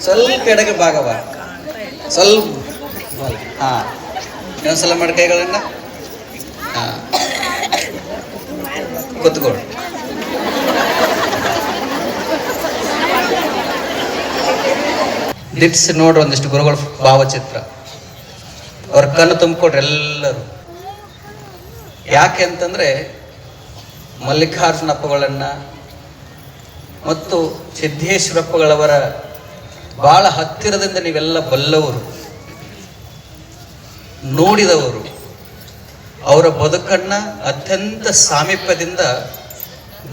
ಸ್ವಲ್ಪ ಎಡಗೆ ಭಾಗವ. ಸ್ವಲ್ಪ ಹಾಂ. ಇನ್ನೊಂದ್ಸಲ ಮಾಡಿ ಕೈಗಳನ್ನ. ಹಾಂ. ಕೂತ್ಕೊಳ್ಳಿ ದಿಟ್ಸ್ ನೋಡ್ರಿ ಒಂದಿಷ್ಟು ಗುರುಗಳ ಭಾವಚಿತ್ರ. ಅವ್ರ ಕಣ್ಣು ತುಂಬಿಕೊಡ್ರಿ ಎಲ್ಲರೂ. ಯಾಕೆ ಅಂತಂದ್ರೆ ಮಲ್ಲಿಕಾರ್ಜುನಪ್ಪಗಳನ್ನ ಮತ್ತು ಸಿದ್ದೇಶ್ವರಪ್ಪಗಳವರ ಬಹಳ ಹತ್ತಿರದಿಂದ ನೀವೆಲ್ಲ ಬಲ್ಲವರು, ನೋಡಿದವರು, ಅವರ ಬದುಕನ್ನ ಅತ್ಯಂತ ಸಾಮೀಪ್ಯದಿಂದ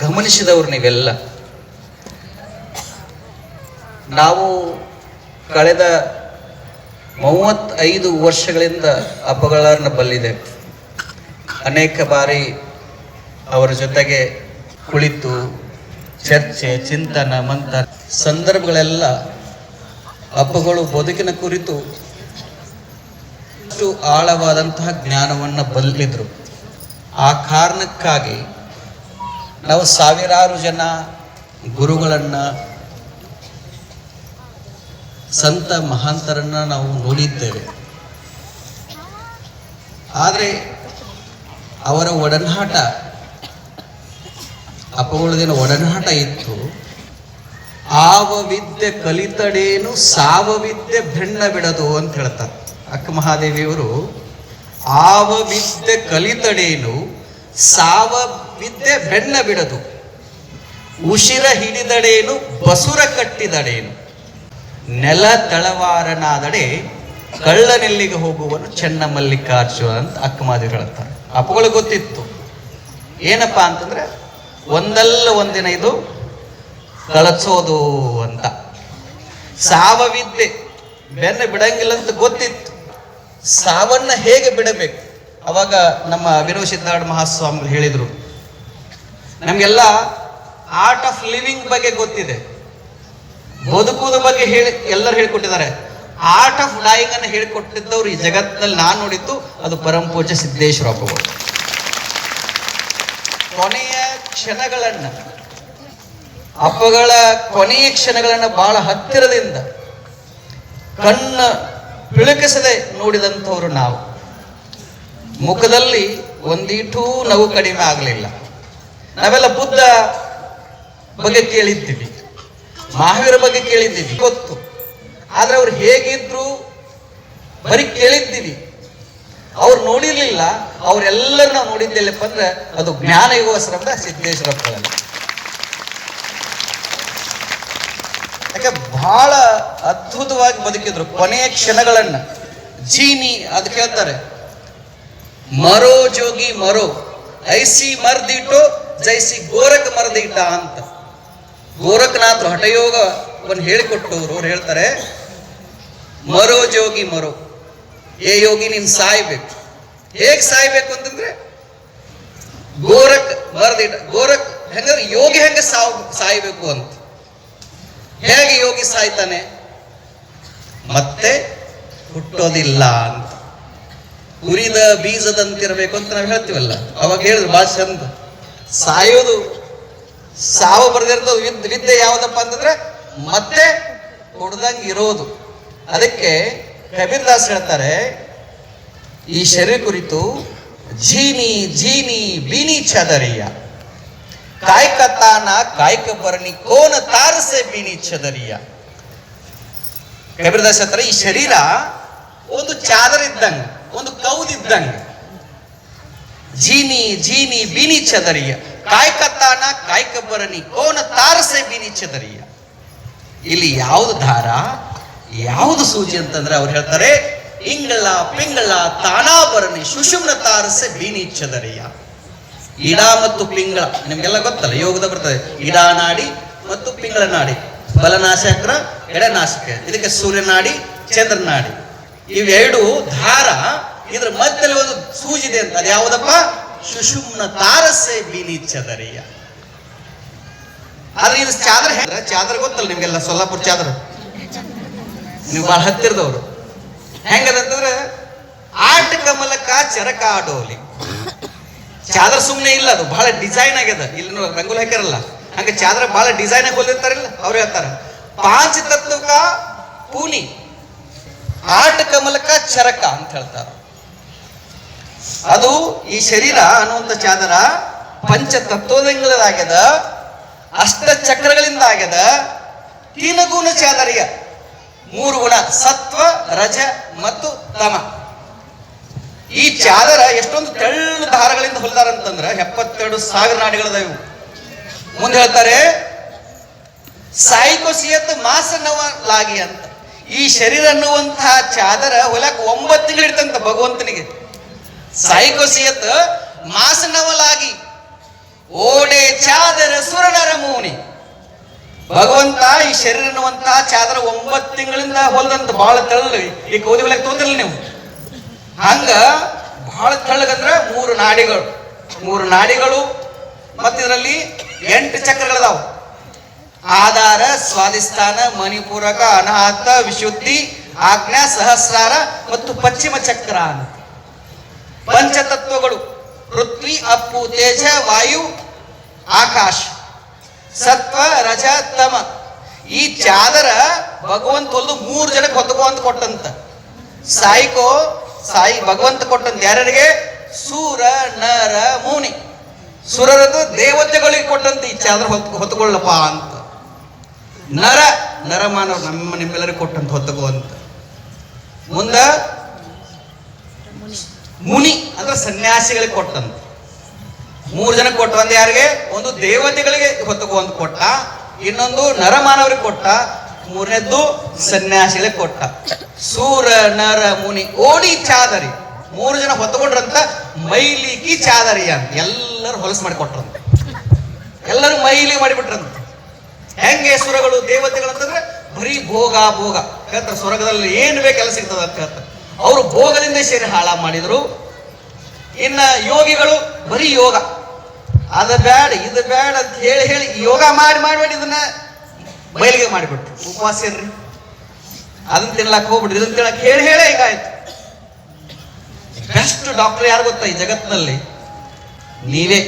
ಗಮನಿಸಿದವರು ನೀವೆಲ್ಲ. ನಾವು ಕಳೆದ ಮೂವತ್ತೈದು ವರ್ಷಗಳಿಂದ ಹಬ್ಬಗಳನ್ನ ಬಲ್ಲಿದೆ ಅನೇಕ ಬಾರಿ ಅವರ ಜೊತೆಗೆ ಕುಳಿತು ಚರ್ಚೆ, ಚಿಂತನ, ಮಂಥನ, ಸಂದರ್ಭಗಳೆಲ್ಲ ಹಬ್ಬಗಳು ಬದುಕಿನ ಕುರಿತು ಅಷ್ಟು ಆಳವಾದಂತಹ ಜ್ಞಾನವನ್ನು ಬಲ್ಲಿದ್ರು. ಆ ಕಾರಣಕ್ಕಾಗಿ ನಾವು ಸಾವಿರಾರು ಜನ ಗುರುಗಳನ್ನು, ಸಂತ ಮಹಾಂತರನ್ನು ನಾವು ನೋಡಿದ್ದೇವೆ. ಆದರೆ ಅವರ ಒಡನಾಟ ಅಪಗಳದೇನು ಒಡನಾಟ ಇತ್ತು. ಆವ ವಿದ್ಯೆ ಕಲಿತಡೇನು ಸಾವ ವಿದ್ಯೆ ಬೆಣ್ಣ ಬಿಡದು ಅಂತ ಹೇಳ್ತಾರೆ. ಅಕ್ಕ ಮಹಾದೇವಿಯವರು ಆವ ವಿದ್ಯೆ ಕಲಿತಡೇನು ಸಾವ ವಿದ್ಯೆ ಬೆಣ್ಣ ಬಿಡದು. ಉಸಿರ ಹಿಡಿದಡೇನು, ಬಸುರ ಕಟ್ಟಿದಡೇನು. ನೆಲ ತಳವಾರನಾದಡೆ ಕಳ್ಳನೆಲ್ಲಿಗೆ ಹೋಗುವನು ಚೆನ್ನ ಮಲ್ಲಿಕಾರ್ಜುನ ಅಂತ ಅಕ್ಕ ಮಾದಿ ಹೇಳ್ತಾರೆ ಅಪ್ಪಗಳು ಗೊತ್ತಿತ್ತು. ಏನಪ್ಪಾ ಅಂತಂದ್ರೆ, ಒಂದಲ್ಲ ಒಂದಿನ ಇದು ಕಳಚೋದು ಅಂತ. ಸಾವವಿದ್ದೆ. ಬೆನ್ನ ಬಿಡಂಗಿಲ್ಲ ಅಂತ ಗೊತ್ತಿತ್ತು. ಸಾವನ್ನ ಹೇಗೆ ಬಿಡಬೇಕು? ಅವಾಗ ನಮ್ಮ ಅಭಿನವ ಸಿದ್ಧಾರ್ಥ ಮಹಾಸ್ವಾಮಿಗಳು ಹೇಳಿದರು. ನಮಗೆಲ್ಲ ಆರ್ಟ್ ಆಫ್ ಲಿವಿಂಗ್ ಬಗ್ಗೆ ಗೊತ್ತಿದೆ. ಬದುಕುವುದ ಬಗ್ಗೆ ಹೇಳಿ, ಎಲ್ಲರೂ ಹೇಳ್ಕೊಟ್ಟಿದ್ದಾರೆ. ಆರ್ಟ್ ಆಫ್ ಡಾಯಿಂಗ್ ಅನ್ನು ಹೇಳಿಕೊಟ್ಟಿದ್ದವ್ರು ಈ ಜಗತ್ತಿನಲ್ಲಿ ನಾನು ನೋಡಿದ್ದು ಅದು ಪರಂಪೂಜ ಸಿದ್ದೇಶ್ವರಪ್ಪಗಳು ಕೊನೆಯ ಕ್ಷಣಗಳನ್ನ ಅಪ್ಪಗಳ ಕೊನೆಯ ಕ್ಷಣಗಳನ್ನು ಬಹಳ ಹತ್ತಿರದಿಂದ ಕಣ್ಣ ಬಿಳುಕಿಸದೆ ನೋಡಿದಂಥವರು ನಾವು. ಮುಖದಲ್ಲಿ ಒಂದೀಟೂ ನಗು ಕಡಿಮೆ ಆಗಲಿಲ್ಲ. ನಾವೆಲ್ಲ ಬುದ್ಧ ಬಗ್ಗೆ ಕೇಳಿದ್ದೀವಿ. ಮಹಾವೀರ ಬಗ್ಗೆ ಕೇಳಿದ್ದೀವಿ. ಗೊತ್ತು. ಆದ್ರೆ ಅವ್ರು ಹೇಗಿದ್ರು ಬರೀ ಕೇಳಿದ್ದೀವಿ. ಅವ್ರು ನೋಡಿರಲಿಲ್ಲ. ಅವರೆಲ್ಲರೂ ನಾವು ನೋಡಿದ್ದೆಲ್ಲಪ್ಪ ಅಂದ್ರೆ ಅದು ಜ್ಞಾನ ಯುಗೋಸ್ಕರ ಸಿದ್ದೇಶ್ವರಪ್ಪಗಳಲ್ಲಿ ಯಾಕೆ ಬಹಳ ಅದ್ಭುತವಾಗಿ ಬದುಕಿದ್ರು. ಕೊನೆಯ ಕ್ಷಣಗಳನ್ನ. ಜೀನಿ ಅದು ಕೇಳ್ತಾರೆ. ಮರೋ ಜೋಗಿ ಮರೋ. ಐಸಿ ಮರ್ದಿಟೋ, ಜೈಸಿ ಗೋರಕ್ ಮರ್ದಿಟ ಅಂತ. ಗೋರಖನಾಥರು ಒಂದು ಹೇಳಿಕೊಟ್ಟವರು, ಅವ್ರು ಹೇಳ್ತಾರೆ, ಮರೋ ಜೋಗಿ ಮರೋ. ಏ ಯೋಗಿ, ನೀನು ಸಾಯ್ಬೇಕು. ಹೇಗೆ ಸಾಯ್ಬೇಕು ಅಂತಂದ್ರೆ ಗೋರಕ್ ಮರದಿಟ್ಟ ಗೋರಕ್ ಹೆಂಗಂದ್ರೆ ಯೋಗಿ ಹೆಂಗ ಸಾವ್, ಸಾಯ್ಬೇಕು ಅಂತ. ಹೇಗೆ ಯೋಗಿ ಸಾಯ್ತಾನೆ? ಮತ್ತೆ ಹುಟ್ಟೋದಿಲ್ಲ ಅಂತ. ಉರಿದ ಬೀಜದಂತಿರಬೇಕು ಅಂತ ನಾವು ಹೇಳ್ತೀವಲ್ಲ. ಅವಾಗ ಹೇಳಿದ್ರು ಭಾಳ ಚಂದ. ಸಾಯೋದು, ಸಾವು ಬರೆದಿರ್ತದ, ವಿದ್, ವಿದ್ಯೆ ಯಾವುದಪ್ಪ ಅಂತಂದ್ರೆ ಮತ್ತೆ ಹೊಡೆದಂಗೆ ಇರೋದು. ಅದಕ್ಕೆ ಕಬೀರ್ ದಾಸ್ ಹೇಳ್ತಾರೆ, ಈ ಶರೀರ ಕುರಿತು ಜೀನಿ ಜೀನಿ ಬೀನಿ ಚದರಿಯ. ತಾನ ಕಾಯ್ಕ ಬರಣಿ ಕೋನ ತಾರಸೆ ಬೀನಿ ಚದರಿಯ. ಕಬೀರ್ ದಾಸ್ ಹೇಳ್ತಾರೆ ಈ ಶರೀರ ಒಂದು ಚಾದರ್ ಇದ್ದಂಗೆ, ಒಂದು ಕೌದಿದ್ದಂಗೆ ಜೀನಿ ಜೀನಿ ಬೀನಿ ಚದರಿಯ. ಕಾಯ್ಕತ್ತಾನ ಕಾಯ್ಕ ಬರನಿ ಕೋನ ತಾರಸೆ ಬೀನಿ ಚದರಿಯ. ಇಲ್ಲಿ ಯಾವುದು ದಾರ ಯಾವುದು ಸೂಜಿ ಅಂತಂದ್ರೆ ಅವ್ರು ಹೇಳ್ತಾರೆ, ಇಂಗಳ, ಪಿಂಗಳ ತಾನಾಭರಣಿ, ಸುಷುಮ್ನ ತಾರಸೆ ಬೀನಿ ಚದರಿಯ. ಇಡ ಮತ್ತು ಪಿಂಗಳ. ನಿಮ್ಗೆಲ್ಲ ಗೊತ್ತಲ್ಲ, ಯೋಗದ ಬರ್ತದೆ. ಇಡ ನಾಡಿ ಮತ್ತು ಪಿಂಗಳ ನಾಡಿ. ಬಲನಾಶಕ್ರ, ಎಡನಾಶಕ. ಇದಕ್ಕೆ ಸೂರ್ಯನಾಡಿ ಚಂದ್ರನಾಡಿ ಇವೆರಡು ಧಾರ, ಇದ್ರ ಮಧ್ಯದಲ್ಲಿ ಒಂದು ಸೂಜಿದೆ ಅಂತ. ಅದು ಯಾವುದಪ್ಪ ಸುಷುಮ್ನ ತಾರಸೆ ಬೀನಿ ಚದರಿಯ. ಆದ್ರೆ ಇದು ಚಾದರ ಚಾದರ ಗೊತ್ತಲ್ಲ ನಿಮ್ಗೆಲ್ಲ, ಸೊಲ್ಲಾಪುರ ಚಾದರ. ನೀವು ಬಹಳ ಹತ್ತಿರದವರು. ಹೆಂಗದಂತಂದ್ರೆ ಆಟ ಕಮಲಕ ಚರಕ ಆಡೋಲಿ ಚಾದರ ಸುಮ್ಮನೆ ಇಲ್ಲ, ಅದು ಬಹಳ ಡಿಸೈನ್ ಆಗ್ಯದ. ಇಲ್ಲಿ ನೋಡಿ, ರಂಗೋಲಿ ಹಾಕ್ಯಾರಲ್ಲ, ಹಂಗ ಚಾದರ ಬಹಳ ಡಿಸೈನ್ ಆಗಿ ಹೊಲಿರ್ತಾರಿಲ್ಲ, ಅವ್ರು ಹೇಳ್ತಾರೆ ಪಾಂಚ ತತ್ವಕ ಪೂನಿ, ಆಟ ಕಮಲಕ ಚರಕ ಅಂತ ಹೇಳ್ತಾರ. ಅದು ಈ ಶರೀರ ಅನ್ನುವಂಥ ಚಾದರ ಪಂಚ ತತ್ವದಿಂಗಳದಾಗ್ಯದ ಅಷ್ಟ ಚಕ್ರಗಳಿಂದ ಆಗ್ಯದ, ತಿನಗುಣ ಚಾದರಿಯ ಮೂರು ಗುಣ, ಸತ್ವ, ರಜ ಮತ್ತು ತಮ. ಈ ಚಾದರ ಎಷ್ಟೊಂದು ತೆಳ್ಳು ದಾರಗಳಿಂದ ಹೊಲಿದಾರಂತಂದ್ರ ಎಪ್ಪತ್ತೆರಡು ಸಾವಿರ ನಾಡಿಗಳದ ಇವು. ಮುಂದೆ ಹೇಳ್ತಾರೆ ಸಾಯಿಕೋಸಿಯತ್ ಮಾಸ ನವಲಾಗಿ ಅಂತ. ಈ ಶರೀರ ಅನ್ನುವಂತಹ ಚಾದರ ಹೊಲಕ್ ಒಂಬತ್ತು ತಿಂಗಳು ಇರ್ತಂತ ಭಗವಂತನಿಗೆ. ಸಾಯಿಕೋಸಿಯತ್ ಮಾಸ ನವಲಾಗಿ ಓಡೆ ಚಾದರ ಸುರಣರ ಮೂನಿ. ಭಗವಂತ ಈ ಶರೀರ ಅನ್ನುವಂತಹ ಚಾದರ ಒಂಬತ್ತು ತಿಂಗಳಿಂದ ಹೊಲದಂತ ಬಹಳ ತೆಳ್ಳು ಈ ಕೌದಿ ಹೊಲಕ್ ತೋತಿಲ್ಲ ನೀವು. ಹಂಗ ಬಹಳ ತೆಳ್ಳಗಂದ್ರ ಮೂರು ನಾಡಿಗಳು. ಮೂರು ನಾಡಿಗಳು ಮತ್ತು ಇದರಲ್ಲಿ ಎಂಟು ಚಕ್ರಗಳದಾವು. ಆಧಾರ ಸ್ವಾಧಿಸ್ತಾನ ಮಣಿಪೂರಕ, ಅನಾಹತ, ವಿಶುದ್ಧಿ, ಆಜ್ಞಾ, ಸಹಸ್ರಾರ ಮತ್ತು ಪಶ್ಚಿಮ ಚಕ್ರ ಪಂಚತತ್ವಗಳು ಪೃಥ್ವಿ, ಅಪ್ಪು, ತೇಜ, ವಾಯು, ಆಕಾಶ. ಸತ್ವ, ರಜ, ತಮ. ಈ ಚಾದರ ಭಗವಂತ ಒಂದು ಮೂರು ಜನಕ್ಕೆ ಹೊತ್ಕೋ ಅಂತ ಕೊಟ್ಟಂತ. ಸಾಯಿಕೋ ಸಾಯಿ ಭಗವಂತ ಕೊಟ್ಟಂತ ಯಾರ್ಯಾರಿಗೆ? ಸೂರ, ನರ, ಮುನಿ. ಸುರರದು ದೇವತೆಗಳಿಗೆ ಕೊಟ್ಟಂತ ಇಚ್ಛೆ ಆದ್ರೆ ಹೊತ್ತು ಹೊತ್ತುಕೊಳ್ಳಪ್ಪ ಅಂತ. ನರ ನರಮಾನವ್ರು ನಮ್ಮ ನಿಮ್ಮೆಲ್ಲರಿಗೆ ಕೊಟ್ಟಂತ ಹೊತ್ತಗೋ ಅಂತ. ಮುಂದ ಮುನಿ ಅಂದ್ರೆ ಸನ್ಯಾಸಿಗಳಿಗೆ ಕೊಟ್ಟಂತ. ಮೂರು ಜನ ಕೊಟ್ಟ ಒಂದು ಯಾರಿಗೆ? ಒಂದು ದೇವತೆಗಳಿಗೆ ಹೊತ್ತಗೋ ಅಂತ ಕೊಟ್ಟ. ಇನ್ನೊಂದು ನರಮಾನವರಿಗೆ ಕೊಟ್ಟ. ಮೂರನೇದ್ದು ಸನ್ಯಾಸಿಲೆ ಕೊಟ್ಟ. ಸೂರ, ನರ, ಮುನಿ ಓಡಿ ಚಾದರಿ. ಮೂರು ಜನ ಹೊತ್ತಕೊಂಡ್ರಂತ ಮೈಲಿಗಿ ಚಾದರಿ ಅಂತ. ಎಲ್ಲರೂ ಹೊಲಸು ಮಾಡಿ ಕೊಟ್ರಂತ. ಎಲ್ಲರೂ ಮೈಲಿ ಮಾಡಿಬಿಟ್ರಂತ. ಹೆಂಗೆ ಸುರಗಳು ದೇವತೆಗಳು ಅಂತಂದ್ರೆ ಬರೀ ಭೋಗ ಭೋಗ. ಹೇಳ್ತಾರೆ ಸ್ವರ್ಗದಲ್ಲಿ ಏನು ಬೇಕೆಲ್ಲ ಸಿಗ್ತದ ಅಂತ ಹೇಳ್ತಾರೆ ಅವರು ಭೋಗದಿಂದ ಸೇರಿ ಹಾಳ ಮಾಡಿದ್ರು. ಇನ್ನ ಯೋಗಿಗಳು ಬರೀ ಯೋಗ. ಅದ ಬೇಡ, ಇದು ಬೇಡ ಅಂತ ಹೇಳಿ ಹೇಳಿ ಯೋಗ ಮಾಡಿ ಮಾಡ್ಬೇಡಿ ಇದನ್ನ ಬಯಲಿಗೆ ಮಾಡಿಬಿಟ್ರು ಉಪವಾಸ ಇರ್ರಿ. ಅದನ್ನ ತಿನ್ಲಾಕ್ ಹೋಗ್ಬಿಡ್ರಿ. ಇದನ್ನ ತಿನ್ನಕ್ ಹೇಳಿ ಹೇಳೇ ಹಿಂಗಾಯ್ತು. ಬೆಸ್ಟ್ ಡಾಕ್ಟರ್ ಯಾರು ಗೊತ್ತಾ ಈ ಜಗತ್ತಿನಲ್ಲಿ? ನೀವೇ.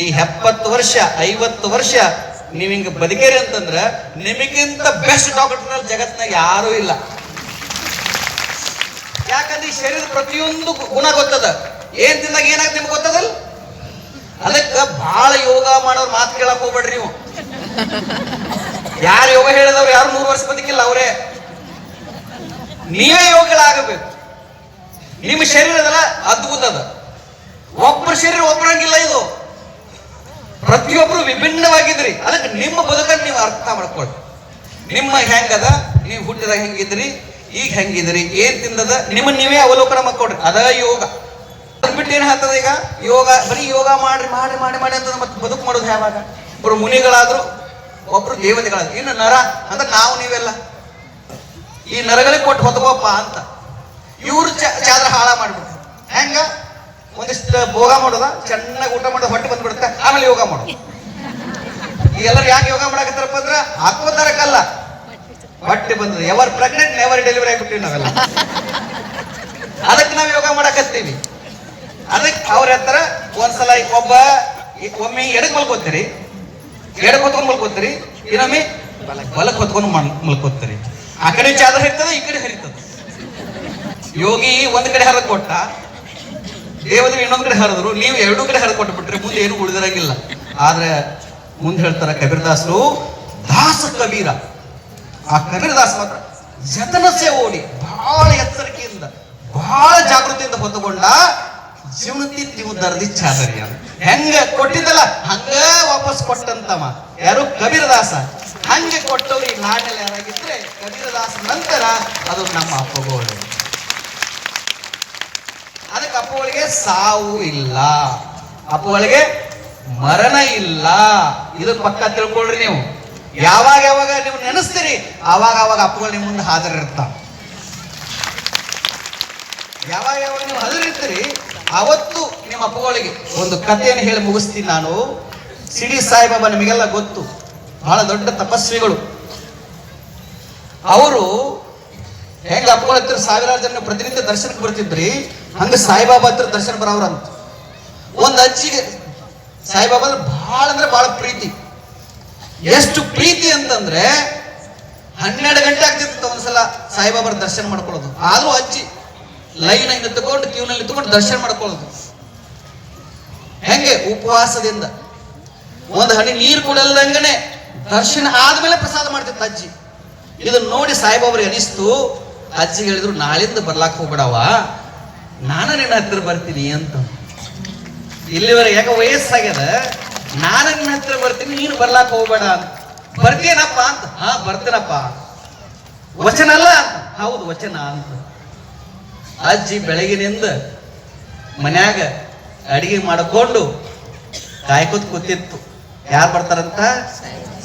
ಈ ಎಪ್ಪತ್ತು ವರ್ಷ, ಐವತ್ತು ವರ್ಷ ನೀವ್ ಹಿಂಗ ಬದುಕೇರಿ ಅಂತಂದ್ರ ನಿಮಗಿಂತ ಬೆಸ್ಟ್ ಡಾಕ್ಟರ್ ಜಗತ್ನಾಗ ಯಾರೂ ಇಲ್ಲ. ಯಾಕಂದ್ರೆ ಈ ಶರೀರದ ಪ್ರತಿಯೊಂದು ಗುಣ ಗೊತ್ತದ. ಏನ್ ತಿಂದಾಗ ಏನಾಗ್ತದೆ ನಿಮ್ಗೆ ಗೊತ್ತದಲ್? ಅದಕ್ಕ ಬಹಳ ಯೋಗ ಮಾಡೋರ್ ಮಾತು ಕೇಳಕ್ ಹೋಗ್ಬೇಡ್ರಿ ನೀವು. ಯಾರು ಯೋಗ ಹೇಳಿದವ್ರು ಯಾರು ಮೂರು ವರ್ಷ ಬದುಕಿಲ್ಲ ಅವರೇ? ನೀವೇ ಯೋಗಗಳಾಗಬೇಕು. ನಿಮ್ಮ ಶರೀರದಲ್ಲ ಅದ್ಭುತ ಅದ. ಒಬ್ಬರ ಶರೀರ ಒಬ್ಬರಂಗಿಲ್ಲ ಇದು. ಪ್ರತಿಯೊಬ್ರು ವಿಭಿನ್ನವಾಗಿದ್ರಿ. ಅದಕ್ಕೆ ನಿಮ್ಮ ಬದುಕನ್ನು ನೀವು ಅರ್ಥ ಮಾಡ್ಕೊಳ್ಳಿ. ನಿಮ್ಮ ಹೆಂಗದ? ನೀವು ಹುಟ್ಟಿದಾಗ ಹೆಂಗಿದ್ರಿ? ಈಗ ಹೆಂಗಿದ್ರಿ? ಏನ್ ತಿಂದದ? ನಿಮ್ಮ ನೀವೇ ಅವಲೋಕನ ಮಾಡ್ಕೊಡ್ರಿ ಅದ ಯೋಗ. ಬಿಟ್ಟು ಏನು ಹಾಕ್ತದ ಈಗ? ಯೋಗ, ಬರೀ ಯೋಗ ಮಾಡ್ರಿ ಮಾಡಿ ಮಾಡಿ ಮಾಡಿ ಅಂತ ಮತ್ತೆ ಬದುಕು ಮಾಡೋದು ಯಾವಾಗ? ಒಬ್ರು ಮುನಿಗಳಾದ್ರು ಒಬ್ರು ದೇವತೆಗಳ ಇನ್ನು ನರ ಅಂದ್ರೆ ನಾವು ನೀವೆಲ್ಲ? ಈ ನರಗಳಿಗೆ ಕೊಟ್ಟು ಹೊತ್ಕೋಪ್ಪ ಅಂತ. ಇವ್ರು ಚಾದ್ರ ಹಾಳ ಮಾಡ್ಬಿಟ್ರು. ಹೆಂಗ? ಒಂದಿಷ್ಟು ಭೋಗ ಮಾಡೋದ? ಚೆನ್ನಾಗಿ ಊಟ ಮಾಡೋದು, ಹೊಟ್ಟೆ ಬಂದ್ಬಿಡುತ್ತೆ. ಆಮೇಲೆ ಯೋಗ ಮಾಡೋದು. ಎಲ್ಲರೂ ಯಾಕೆ ಯೋಗ ಮಾಡಕತ್ತಾರಪ್ಪ ಅಂದ್ರೆ? ಹಾಕೋತಾರಕ್ಕಲ್ಲ. ಹೊಟ್ಟೆ ಬಂದದ ಎವರ್ ಪ್ರೆಗ್ನೆಂಟ್ ನೆವರ್ ಡೆಲಿವರಿ ಆಗಿಬಿಟ್ಟಿವಿ ನಾವೆಲ್ಲ. ಅದಕ್ಕೆ ನಾವು ಯೋಗ ಮಾಡಕತ್ತೀವಿ. ಅದಕ್ಕೆ ಅವ್ರ ಹತ್ರ ಒಂದ್ಸಲ ಒಬ್ಬ, ಒಮ್ಮೆ ಎಡಕ್ ಮಲ್ಕೋತೀರಿ? ಎಡಕ್ ಕೊತ್ಕೊಂಡು ಮಲ್ಕೋತೀರಿ ಇನ್ನೊಮ್ಮೆ ಬಲಕ್ಕೆ ಹೊತ್ಕೊಂಡು ಮಲ್- ಮಲ್ಕೋತೀರಿ. ಆ ಕಡೆ ಚಾದರ ಹರಿತದ ಈ ಕಡೆ ಹರಿತದ. ಯೋಗಿ ಒಂದ್ ಕಡೆ ಹರಿದ್ ಕೊಟ್ಟ, ದೇವದೇವಿ ಇನ್ನೊಂದ್ ಕಡೆ ಹರಿದ್ರು, ನೀವು ಎರಡೂ ಕಡೆ ಹರಿದ ಕೊಟ್ಟು ಬಿಟ್ರೆ ಮುಂದೆ ಏನು ಉಳಿದಿರಂಗಿಲ್ಲ. ಆದ್ರೆ ಮುಂದೆ ಹೇಳ್ತಾರ ಕಬೀರದಾಸರು, ದಾಸ ಕಬೀರ. ಆ ಕಬೀರದಾಸ್ ಮಾತ್ರ ಜತನಸೆ ಓಡಿ ಬಹಳ ಎಚ್ಚರಿಕೆಯಿಂದ ಬಹಳ ಜಾಗೃತಿಯಿಂದ ಹೊತ್ತುಕೊಂಡ ಜೀವನದಿಂದ ನೀವು ದರದಿ ಚಾದರಿ ಹೆಂಗ ಕೊಟ್ಟಿದ್ದಲ್ಲ, ಹಂಗ ವಾಪಸ್ ಕೊಟ್ಟಂತವ. ಯಾರು? ಕಬೀರದಾಸ. ಹಂಗೆ ಕೊಟ್ಟವ್ರು ಈ ನಾಡಿನಲ್ಲಿ ಯಾರಾಗಿದ್ರೆ ಕಬೀರದಾಸ ನಂತರ ಅದು ನಮ್ಮ ಅಪ್ಪಗೋಳು. ಅದಕ್ಕೆ ಅಪ್ಪಗಳಿಗೆ ಸಾವು ಇಲ್ಲ. ಅಪ್ಪಗಳಿಗೆ ಮರಣ ಇಲ್ಲ. ಇದು ಪಕ್ಕ ತಿಳ್ಕೊಳ್ರಿ ನೀವು. ಯಾವಾಗ ಯಾವಾಗ ನೀವು ನೆನೆಸ್ತೀರಿ, ಆವಾಗ ಆವಾಗ ಅಪ್ಪಗಳು ನಿಮ್ಮ ಮುಂದೆ ಹಾಜರಿರ್ತಾವ. ಯಾವಾಗ ಯಾವಾಗ ನೀವು ಹಾಜರಿರ್ತೀರಿ, ಅವತ್ತು ಅಪ್ಪಗಳಿಗೆ ಒಂದು ಕಥೆಯನ್ನು ಹೇಳಿ ಮುಗಿಸ್ತೀನಿ ನಾನು. ಸಿಡಿ ಸಾಯಿಬಾಬಾ ನಿಮಗೆಲ್ಲ ಗೊತ್ತು. ಬಹಳ ದೊಡ್ಡ ತಪಸ್ವಿಗಳು. ಅವರು ಹೆಂಗ ಅಪ್ಪಗಳ ಸಾವಿರಾರು ಜನ ಪ್ರತಿನಿತ್ಯ ದರ್ಶನಕ್ಕೆ ಬರ್ತಿದ್ರಿ? ಹಂಗ ಸಾಯಿಬಾಬಾ ಹತ್ರ ದರ್ಶನ ಬರೋರಂತ ಒಂದ್ ಅಜ್ಜಿಗೆ ಸಾಯಿಬಾಬಾ ಅಂದ್ರೆ ಬಹಳ ಅಂದ್ರೆ ಬಹಳ ಪ್ರೀತಿ. ಎಷ್ಟು ಪ್ರೀತಿ ಅಂತಂದ್ರೆ ಹನ್ನೆರಡು ಗಂಟೆ ಆಗ್ತಿತ್ತು ಒಂದ್ಸಲ ಸಲ ಸಾಯಿಬಾಬರ ದರ್ಶನ ಮಾಡ್ಕೊಳ್ಳೋದು. ಆದ್ರೂ ಅಜ್ಜಿ ಲೈನ್ ತಗೊಂಡು ಕ್ಯೂನಲ್ಲಿ ತಗೊಂಡು ದರ್ಶನ ಮಾಡ್ಕೊಳ್ಳೋದು. ಹೆಂಗೆ ಉಪವಾಸದಿಂದ. ಒಂದು ಹನಿ ನೀರು ಕುಡಲ್ದಂಗನೆ ದರ್ಶನ ಆದ್ಮೇಲೆ ಪ್ರಸಾದ ಮಾಡ್ತಿತ್ತು ಅಜ್ಜಿ. ಇದನ್ನ ನೋಡಿ ಸಾಯಿಬಾಬ್ರಿಗೆ ಅನಿಸ್ತು ಅಜ್ಜಿ ಹೇಳಿದ್ರು, ನಾಳಿಂದ ಬರ್ಲಾಕ್ ಹೋಗ್ಬಿಡವ ನಾನು ನಿನ್ನ ಹತ್ರ ಬರ್ತೀನಿ ಅಂತ. ಇಲ್ಲಿವರೆಗೆ ಯಾಕೆ ವಯಸ್ಸಾಗ್ಯದ, ನಾನು ನಿನ್ನ ಹತ್ರ ಬರ್ತೀನಿ, ನೀನು ಬರ್ಲಾಕ್ ಹೋಗ್ಬೇಡ ಅಂತ. ಬರ್ತೀನಪ್ಪ ಅಂತ. ಹಾ, ಬರ್ತೀನಪ್ಪ. ವಚನ ಅಲ್ಲ ಹೌದು, ವಚನ ಅಂತ. ಅಜ್ಜಿ ಬೆಳಗಿನಿಂದ ಮನ್ಯಾಗ ಅಡಿಗೆ ಮಾಡಿಕೊಂಡು ಕಾಯ್ಕೋತ್ ಕೂತಿತ್ತು. ಯಾರು ಬರ್ತಾರಂತ?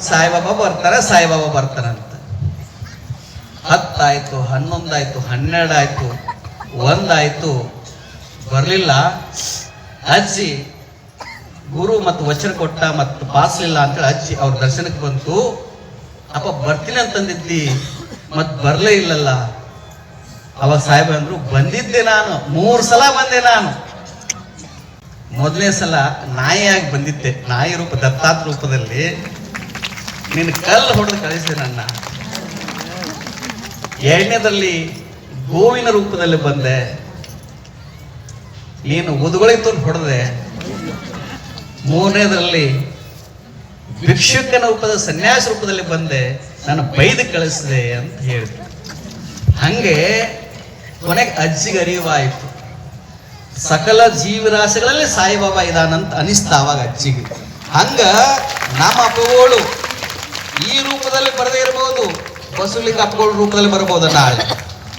ಸಾಯಿಬಾಬಾ ಬರ್ತಾರ, ಸಾಯಿಬಾಬಾ ಬರ್ತಾರಂತ. ಹತ್ತಾಯ್ತು, ಹನ್ನೊಂದಾಯ್ತು, ಹನ್ನೆರಡಾಯ್ತು, ಒಂದಾಯ್ತು, ಬರಲಿಲ್ಲ. ಅಜ್ಜಿ ಗುರು ಮತ್ತು ವಚನ ಕೊಟ್ಟ ಮತ್ತು ಪಾಸ್ಲಿಲ್ಲ ಅಂತೇಳಿ ಅಜ್ಜಿ ಅವ್ರ ದರ್ಶನಕ್ಕೆ ಬಂತು. ಅಪ್ಪ ಬರ್ತೀನಿ ಅಂತಂದಿದ್ದಿ ಮತ್ತು ಬರಲೇ ಇಲ್ಲಲ್ಲ. ಅವಾಗ ಸಾಹೇಬ ಅಂದ್ರು, ಬಂದಿದ್ದೆ ನಾನು, ಮೂರು ಸಲ ಬಂದೆ ನಾನು. ಮೊದಲನೇ ಸಲ ನಾಯಿಯಾಗಿ ಬಂದಿದ್ದೆ. ನಾಯಿ ರೂಪ, ದತ್ತಾತ್ ರೂಪದಲ್ಲಿ. ನೀನು ಕಲ್ಲು ಹೊಡೆದು ಕಳಿಸಿದೆ ನನ್ನ. ಎರಡನೇದಲ್ಲಿ ಗೋವಿನ ರೂಪದಲ್ಲಿ ಬಂದೆ. ನೀನು ತೊಂದು ಹೊಡೆದೆ. ಮೂರನೇದರಲ್ಲಿ ಭಿಕ್ಷುಕನ ರೂಪದ ಸನ್ಯಾಸ ರೂಪದಲ್ಲಿ ಬಂದೆ. ನಾನು ಬೈದು ಕಳಿಸಿದೆ ಅಂತ ಹೇಳಿದೆ ಹಂಗೆ ಕೊನೆಗೆ ಅಜ್ಜಿಗೆ ಅರಿವಾಯಿತು. ಸಕಲ ಜೀವರಾಶಿಗಳಲ್ಲಿ ಸಾಯಿಬಾಬಾ ಇದಾನಂತ ಅನಿಸ್ತಾ ಅವಾಗ ಅಜ್ಜಿಗೆ. ಹಂಗ ನಮ್ಮ ಅಪ್ಪಗಳು ಈ ರೂಪದಲ್ಲಿ ಬರದೇ ಇರಬಹುದು ಬಸುಲಿಂಗ ಅಪ್ಪಗಳ ರೂಪದಲ್ಲಿ ಬರಬಹುದು ನಾಳೆ.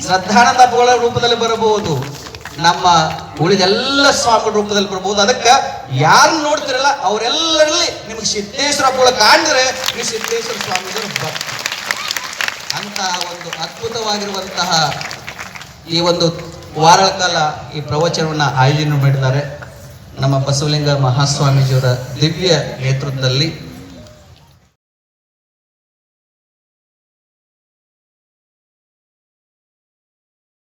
ಶ್ರದ್ಧಾನಂದ ಅಪ್ಪಗಳ ರೂಪದಲ್ಲಿ ಬರಬಹುದು, ನಮ್ಮ ಉಳಿದೆಲ್ಲ ಸ್ವಾಮಿಗಳ ರೂಪದಲ್ಲಿ ಬರಬಹುದು. ಅದಕ್ಕೆ ಯಾರು ನೋಡ್ತಿರಲ್ಲ, ಅವರೆಲ್ಲರಲ್ಲಿ ನಿಮಗೆ ಸಿದ್ದೇಶ್ವರ ಅಪ್ಪಗಳ ಕಾಣಿದ್ರೆ ನೀವು ಸಿದ್ದೇಶ್ವರ ಸ್ವಾಮಿಗಳು ಭಕ್ತ ಅಂತ ಒಂದು ಅದ್ಭುತವಾಗಿರುವಂತಹ ಈ ಒಂದು ವಾರಗಳ ಕಾಲ ಈ ಪ್ರವಚನವನ್ನು ಆಯೋಜನೆ ಮಾಡಿದ್ದಾರೆ ನಮ್ಮ ಬಸವಲಿಂಗ ಮಹಾಸ್ವಾಮೀಜಿಯವರ ದಿವ್ಯ ನೇತೃತ್ವದಲ್ಲಿ